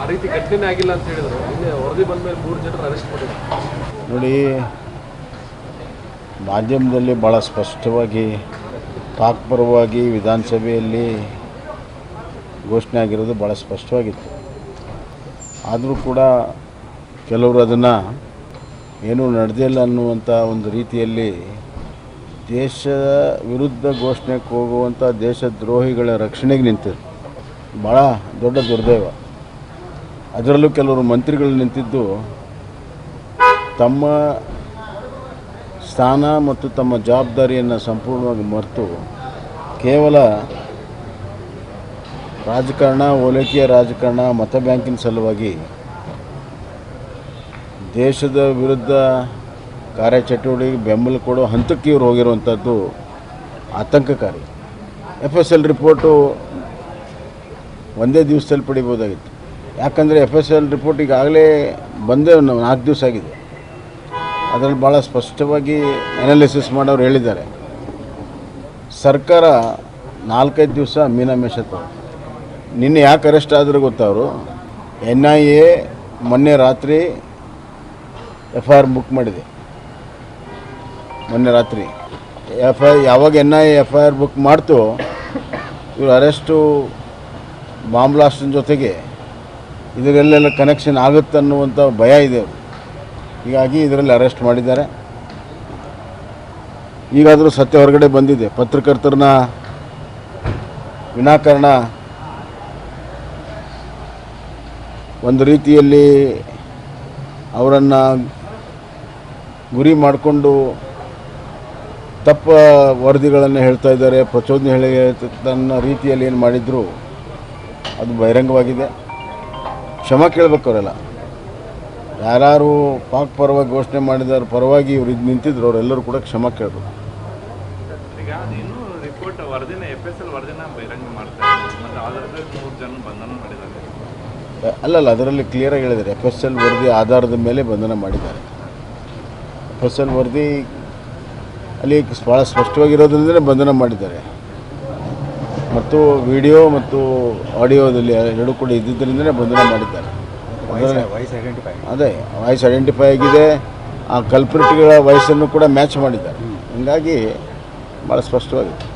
ಆ ರೀತಿ ಘಟನೆ ಆಗಿಲ್ಲ ಅಂತ ಹೇಳಿದ್ರು. ಇಲ್ಲಿ ವರದಿ ಬಂದ ಮೇಲೆ ಮೂರು ಜನರು ಅರೆಸ್ಟ್ ಮಾಡಿದ್ದಾರೆ ನೋಡಿ, ಮಾಧ್ಯಮದಲ್ಲಿ ಭಾಳ ಸ್ಪಷ್ಟವಾಗಿ, ತಾತ್ಪರವಾಗಿ ವಿಧಾನಸಭೆಯಲ್ಲಿ ಘೋಷಣೆ ಆಗಿರೋದು ಭಾಳ ಸ್ಪಷ್ಟವಾಗಿತ್ತು. ಆದರೂ ಕೂಡ ಕೆಲವರು ಅದನ್ನು ಏನೂ ನಡೆದಿಲ್ಲ ಅನ್ನುವಂಥ ಒಂದು ರೀತಿಯಲ್ಲಿ ದೇಶದ ವಿರುದ್ಧ ಘೋಷಣೆಗೆ ಹೋಗುವಂಥ ದೇಶದ್ರೋಹಿಗಳ ರಕ್ಷಣೆಗೆ ನಿಂತಿರು ಭಾಳ ದೊಡ್ಡ ದುರ್ದೈವ. ಅದರಲ್ಲೂ ಕೆಲವರು ಮಂತ್ರಿಗಳು ನಿಂತಿದ್ದು ತಮ್ಮ ಸ್ಥಾನ ಮತ್ತು ತಮ್ಮ ಜವಾಬ್ದಾರಿಯನ್ನು ಸಂಪೂರ್ಣವಾಗಿ ಮರೆತು ಕೇವಲ ರಾಜಕಾರಣ, ಓಲೈಕೆಯ ರಾಜಕಾರಣ, ಮತ ಬ್ಯಾಂಕಿನ ಸಲುವಾಗಿ ದೇಶದ ವಿರುದ್ಧ ಕಾರ್ಯಚಟುವಟಿಕೆ, ಬೆಂಬಲ ಕೊಡೋ ಹಂತಕ್ಕೆ ಇವರು ಹೋಗಿರುವಂಥದ್ದು ಆತಂಕಕಾರಿ. ಎಫ್ ಎಸ್ ಎಲ್ ರಿಪೋರ್ಟು ಒಂದೇ ದಿವಸದಲ್ಲಿ ಪಡಿಬೋದಾಗಿತ್ತು. ಯಾಕಂದರೆ ಎಫ್ ಎಸ್ ಎಲ್ ರಿಪೋರ್ಟ್ ಈಗಾಗಲೇ ಬಂದೇ ಒಂದು ನಾಲ್ಕು ದಿವಸ ಆಗಿದೆ. ಅದರಲ್ಲಿ ಭಾಳ ಸ್ಪಷ್ಟವಾಗಿ ಅನಾಲಿಸಿಸ್ ಮಾಡೋರು ಹೇಳಿದ್ದಾರೆ. ಸರ್ಕಾರ ನಾಲ್ಕೈದು ದಿವಸ ಮೀನಾಮೇಷ ನಿನ್ನೆ ಯಾಕೆ ಅರೆಸ್ಟ್ ಆದರೂ ಗೊತ್ತವರು ಎನ್ ಐ ಎ ಮೊನ್ನೆ ರಾತ್ರಿ ಎಫ್ ಐ ಆರ್ ಬುಕ್ ಮಾಡಿದೆ. ಮೊನ್ನೆ ರಾತ್ರಿ. ಎಫ್ ಐ ಯಾವಾಗ N I F I R book ಮಾಡ್ತು, ಇವರು ಅರೆಸ್ಟು ಬಾಂಬ್ ಬ್ಲಾಸ್ಟಿನ ಜೊತೆಗೆ ಇದರಲ್ಲೆಲ್ಲ ಕನೆಕ್ಷನ್ ಆಗುತ್ತೆ ಅನ್ನುವಂಥ ಭಯ ಇದೆ. ಹೀಗಾಗಿ ಇದರಲ್ಲಿ ಅರೆಸ್ಟ್ ಮಾಡಿದ್ದಾರೆ. ಈಗಾದರೂ ಸತ್ಯ ಹೊರಗಡೆ ಬಂದಿದೆ. ಪತ್ರಕರ್ತರನ್ನ ವಿನಾಕಾರಣ ಒಂದು ರೀತಿಯಲ್ಲಿ ಅವರನ್ನು ಗುರಿ ಮಾಡಿಕೊಂಡು ತಪ್ಪ ವರದಿಗಳನ್ನು ಹೇಳ್ತಾ ಇದ್ದಾರೆ, ಪ್ರಚೋದನೆ ಹೇಳಿ ತನ್ನ ರೀತಿಯಲ್ಲಿ ಏನು ಮಾಡಿದ್ರು, ಅದು ಬಹಿರಂಗವಾಗಿದೆ. ಕ್ಷಮ ಕೇಳಬೇಕು ಅವರೆಲ್ಲ ಯಾರು ಪಾಕ್ ಪರವಾಗಿ ಘೋಷಣೆ ಮಾಡಿದಾರ ಪರವಾಗಿ ಇವ್ರು ಇದು ನಿಂತಿದ್ರು ಅವರೆಲ್ಲರೂ ಕೂಡ ಕ್ಷಮ ಕೇಳಬೇಕು. ಅಲ್ಲಲ್ಲ ಅದರಲ್ಲಿ ಕ್ಲಿಯರಾಗಿ ಹೇಳಿದ್ದಾರೆ. ಎಫ್ ಎಸ್ ಎಲ್ ವರದಿ ಆಧಾರದ ಮೇಲೆ ಬಂಧನ ಮಾಡಿದ್ದಾರೆ. ಎಫ್ ಎಸ್ ಎಲ್ ವರದಿ ಅಲ್ಲಿ ಭಾಳ ಸ್ಪಷ್ಟವಾಗಿರೋದ್ರಿಂದಲೇ ಬಂಧನ ಮಾಡಿದ್ದಾರೆ. ಮತ್ತು ವಿಡಿಯೋ ಮತ್ತು ಆಡಿಯೋದಲ್ಲಿ ಎರಡು ಕೂಡ ಇದ್ದಿದ್ದರಿಂದಲೇ ಬಂಧನ ಮಾಡಿದ್ದಾರೆ. ಅದೇ ವಾಯ್ಸ್ ಐಡೆಂಟಿಫೈ ಆಗಿದೆ. ಆ ಕಲ್ಪ್ರಿಟ್ಗಳ ವಯಸ್ಸನ್ನು ಕೂಡ ಮ್ಯಾಚ್ ಮಾಡಿದ್ದಾರೆ. ಹೀಗಾಗಿ ಭಾಳ ಸ್ಪಷ್ಟವಾಗಿದೆ.